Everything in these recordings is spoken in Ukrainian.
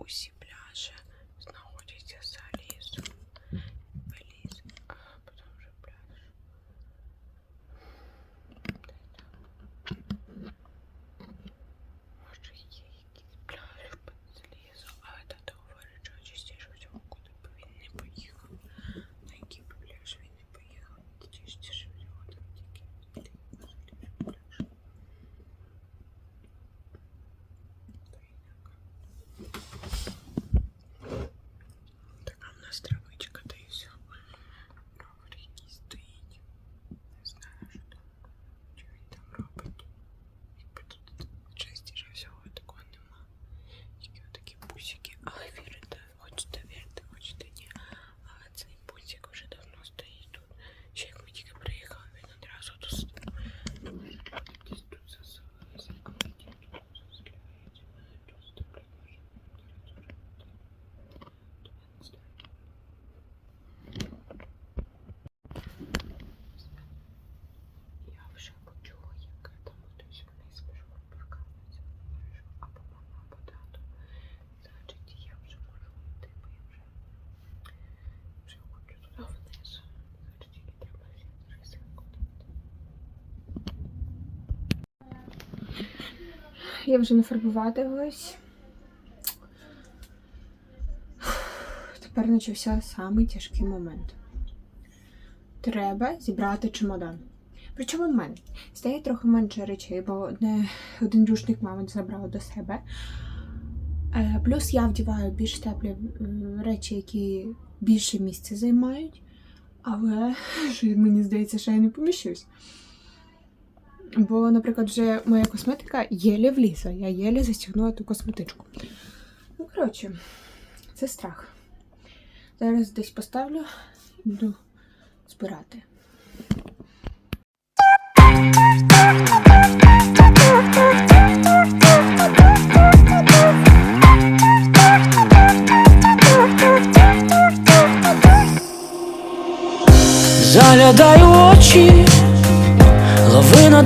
усі пляжі. Я вже нафарбуватилась. Тепер почався самий тяжкий момент. Треба зібрати чемодан. Причому в мене стає трохи менше речей, бо одне, один рушник мама забрала до себе. Е, плюс я вдіваю більш теплі речі, які більше місця займають. Але мені здається, що я не поміщусь. Бо, наприклад, вже моя косметика єлі влізла. Я єлі застігнула ту косметичку. Ну, коротше, це страх. Зараз десь поставлю буду збирати.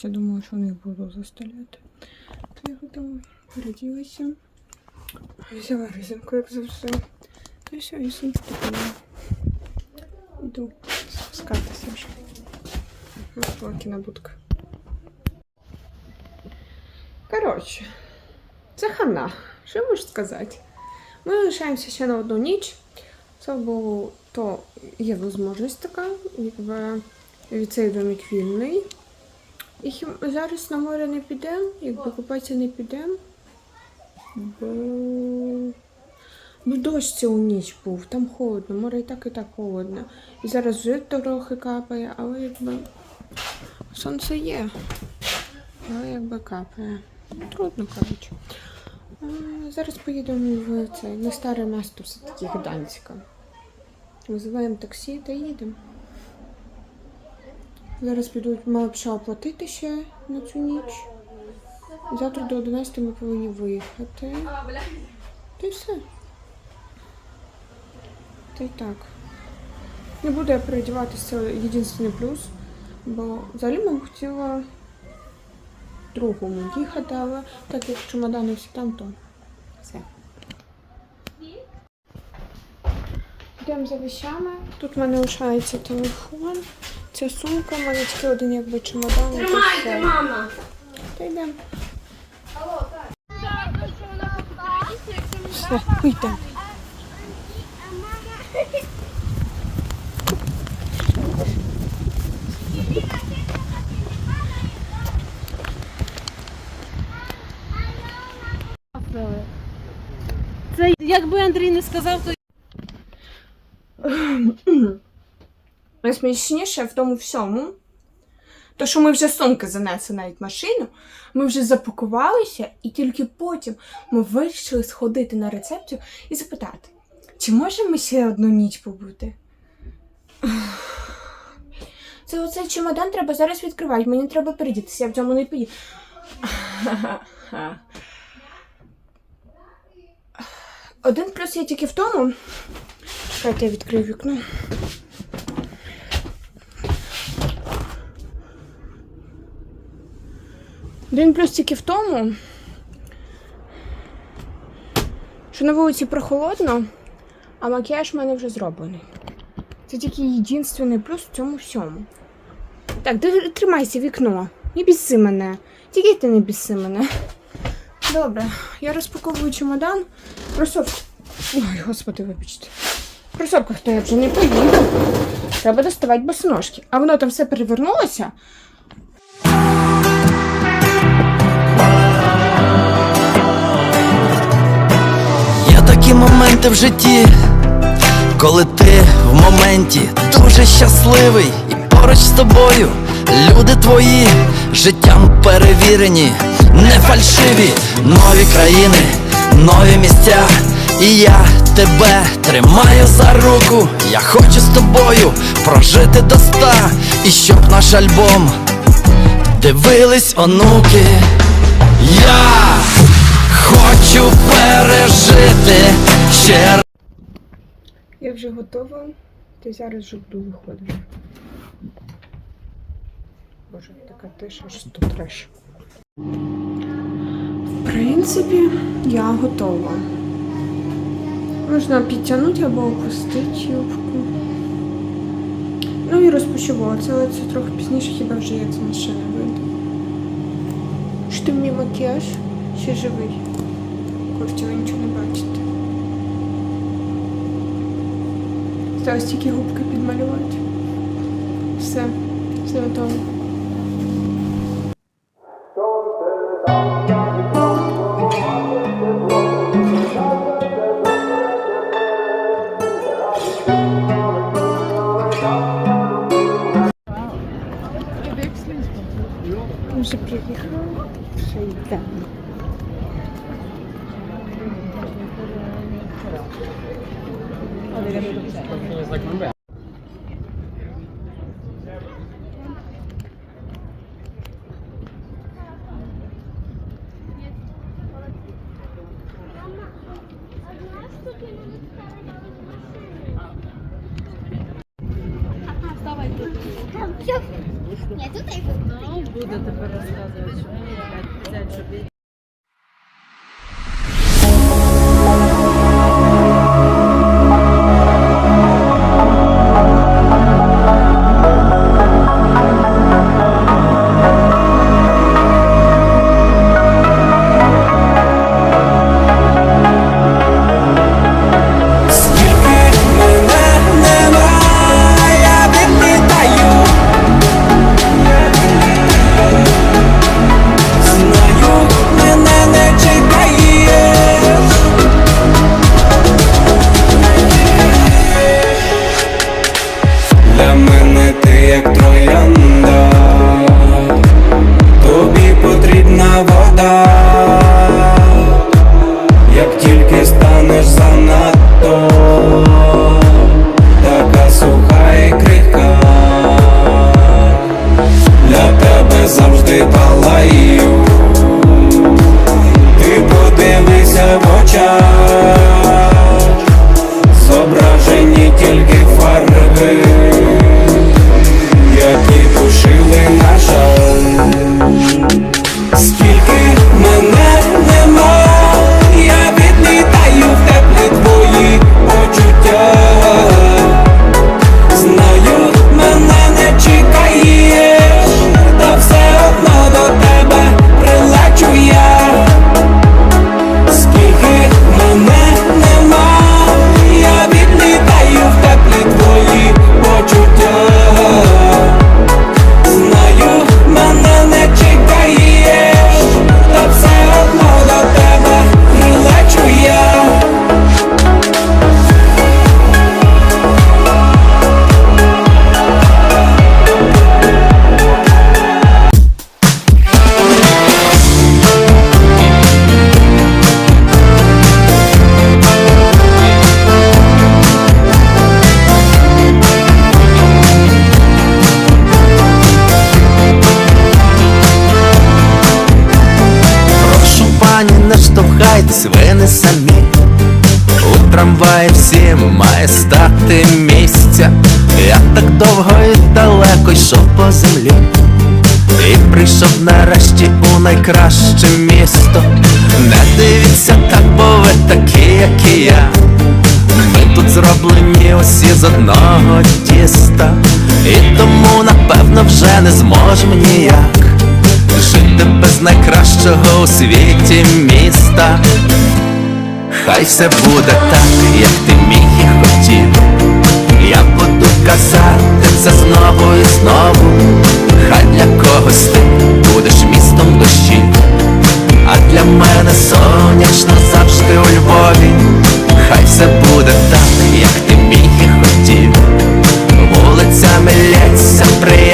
хоча думала, що не буду застеляти. То я готова. Переділася. Взяла резинку, як завжди. Й все, і сумку купила. Йду спускатися вже. Лакіна будка. Коротше, це хана. Що можу сказати? Ми лишаємося ще на одну ніч. Це було то є можливість така, якби цей домик вільний. І хім- зараз на море не підемо, якби купатися не підемо. Бо... Ну, дощ цілу ніч був, там холодно, море і так і так холодно. І зараз вже трохи капає, але якби сонце є. Але якби капає. Трудно, коротше. Зараз поїдемо в це, на старе місто все-таки Гданська. Визиваємо таксі та їдемо. Зараз підуть, ще оплатити ще на цю ніч. Завтра до 11 ми повинні виїхати. Та й все. Та й так. Не буду я переодіватися, це плюс. Бо взагалі ми хотіла другому їхати, але так як чемодани всі там, то все. Йдемо за вещами. Тут в мене лишається телефон. Ця сумка, в мене тільки один якби чемодан. все. мама. Та йдемо. Все, йдемо. Це якби Андрій не сказав, то Найсмішніше в тому всьому, то що ми вже сумки занесли навіть машину, ми вже запакувалися, і тільки потім ми вирішили сходити на рецепцію і запитати, чи можемо ми ще одну ніч побути? Це оцей чемодан треба зараз відкривати, мені треба передітися, я в цьому не поїду. Один плюс є тільки в тому. Чекайте, я відкрию вікно. Один плюс тільки в тому, що на вулиці прохолодно, а макіяж в мене вже зроблений. Це тільки єдиний плюс в цьому всьому. Так, тримайся вікно. Не біси мене. Тільки ти не біси мене. Добре, я розпаковую чемодан. Кросовки. Ой, господи, вибачте. В кросовках то я вже не поїду. Треба доставати босоножки. А воно там все перевернулося. Такі в житті, коли ти в моменті дуже щасливий і поруч з тобою люди твої життям перевірені, не фальшиві, нові країни, нові місця, і я тебе тримаю за руку. Я хочу з тобою прожити до ста, і щоб наш альбом дивились онуки. Я хочу пережити ще раз. Я вже готова, ти зараз вже буду виходити. Боже, така тиша, що тут треш. В принципі, я готова. Можна підтягнути або опустити юбку. Ну і розпочуватися, але це трохи пізніше, хіба вже як з машини вийде. Що ти мій макіяж? Ще живий. Коротше, ви нічого не бачите. Зараз тільки губки підмалювати. Все, все готово. Так довго і далеко йшов по землі. І прийшов нарешті у найкраще місто. Не дивіться так, бо ви такі, як і я. Ми тут зроблені усі з одного тіста. І тому, напевно, вже не зможемо ніяк жити без найкращого у світі міста. Хай все буде так, як ти міг і хотів. Я буду казати це знову і знову. Хай для когось ти будеш містом дощі, а для мене сонячно завжди у Львові. Хай все буде так, як ти міг і хотів. Вулицями лється приємна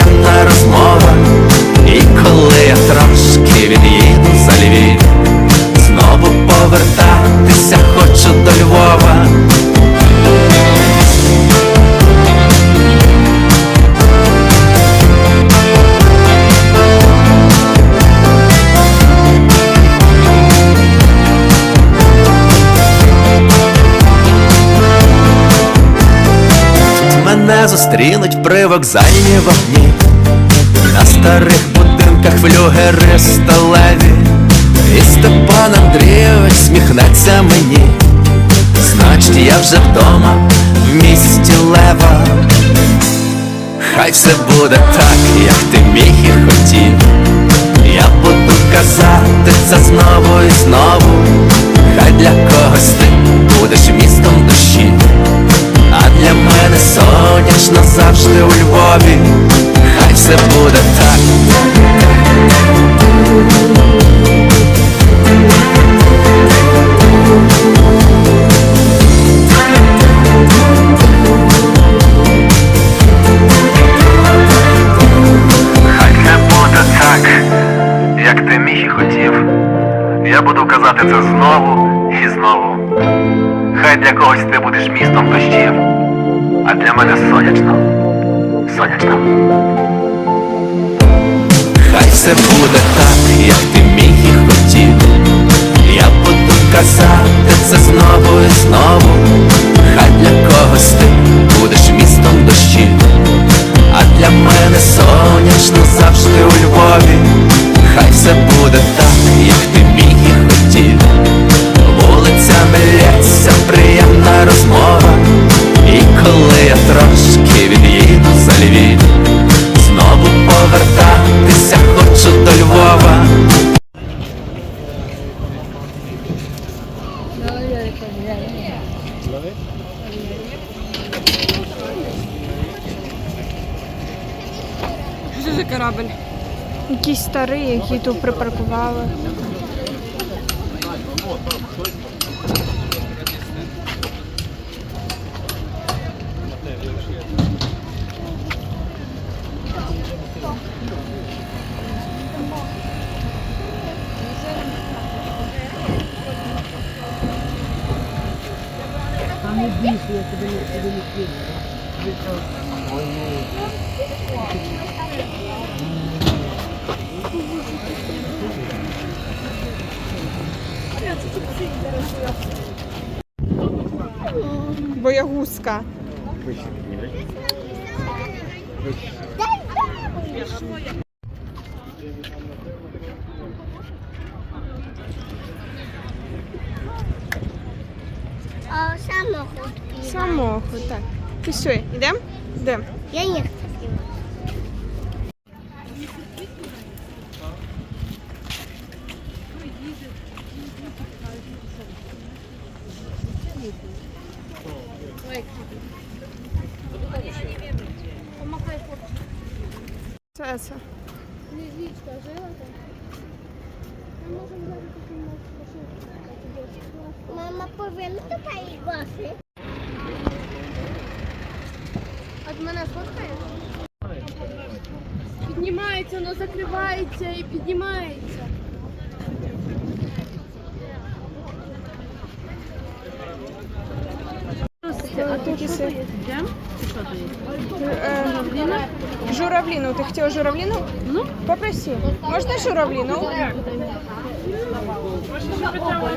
мене зустрінуть привокзальні вогні. На старих будинках флюгери сталеві, і Степан Андрійович сміхнеться мені. Значить, я вже вдома в місті Лева. Хай все буде так, як ти міг і хотів. Я буду казати це знову і знову. Хай для когось ти будеш містом душі, для мене сонячно завжди у Львові. Хай все буде так. Хай буде так, як ти міг і хотів. Я буду казати це знову і знову. Хай для когось ти будеш містом дощів, а для мене сонячно. Сонячно. Хай все буде так, як ти міг і хотів. Я буду казати це знову і знову. Хай для когось ти будеш містом дощів, а для мене сонячно завжди у Львові. Хай все буде так, як ти міг і хотів. Вулицями лється приємна розмова. І коли я трошки від'їду за Львів, знову повертатися хочу до Львова. Що за корабль? Якийсь старий, який тут припаркували. Боягузка. Самоход. Самохід, так. Пішли, йдемо? Йдемо. Я не хочу. Це це. Мама повинна тут гроші. От мене сфоткаєш? Піднімається, воно закривається і піднімається. А тут і Е, Журавлину. Ты хотела журавлину? Ну. Попроси. Можно журавлину? Заглядаю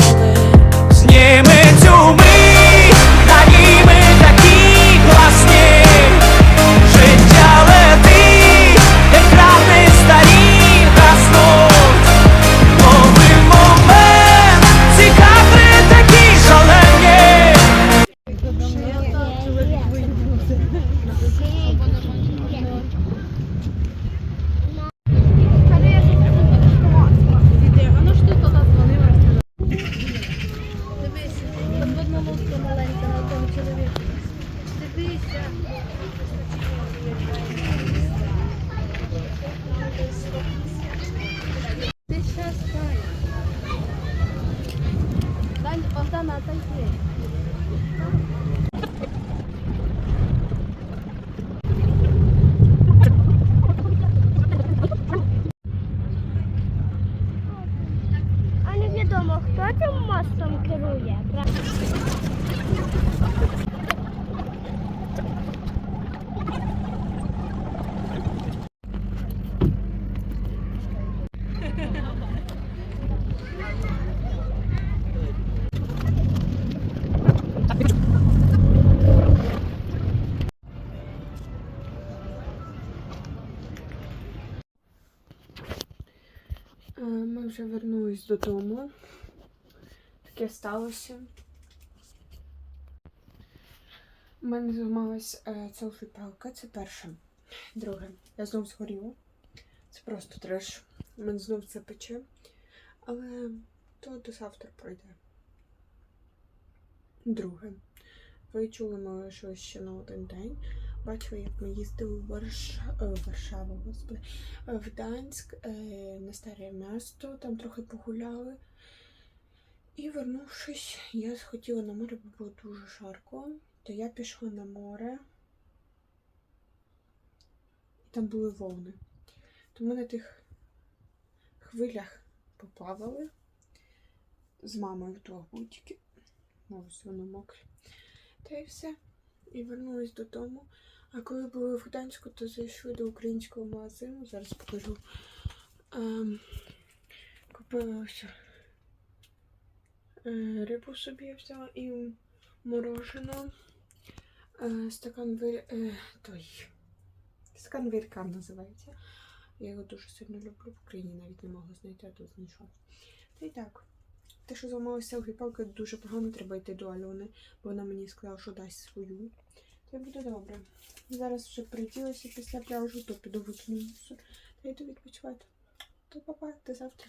вже вернулись додому. Таке сталося. У мене зламалась е, селфі-палка, це перше. Друге, я знов згоріла. Це просто треш. У мене знов це пече. Але то до завтра пройде. Друге. Ви чули, ми лишились ще на один день. Бачили, як ми їздили в е, Варшаву, господи, е, в Данськ е, на старе місто, там трохи погуляли. І вернувшись, я схотіла на море, бо було дуже жарко. То я пішла на море. І там були волни. То ми на тих хвилях поплавали з мамою вдвох бутики. Ось воно мокре. Та й все. І вернулись додому. А коли були в Гданську, то зайшли до українського магазину. Зараз покажу. Ем, купила ось е, рибу собі я взяла і мороженое. Е, стакан вир... е, той. Стакан вірка називається. Я його дуже сильно люблю. В Україні навіть не могла знайти, а тут знайшла. Та й так. Те, що зламалася селфі-палка, дуже погано, треба йти до Альони, бо вона мені сказала, що дасть свою. Це буде добре. Зараз вже приділася після пляжу, то піду викину та йду відпочивати. То папа, до завтра.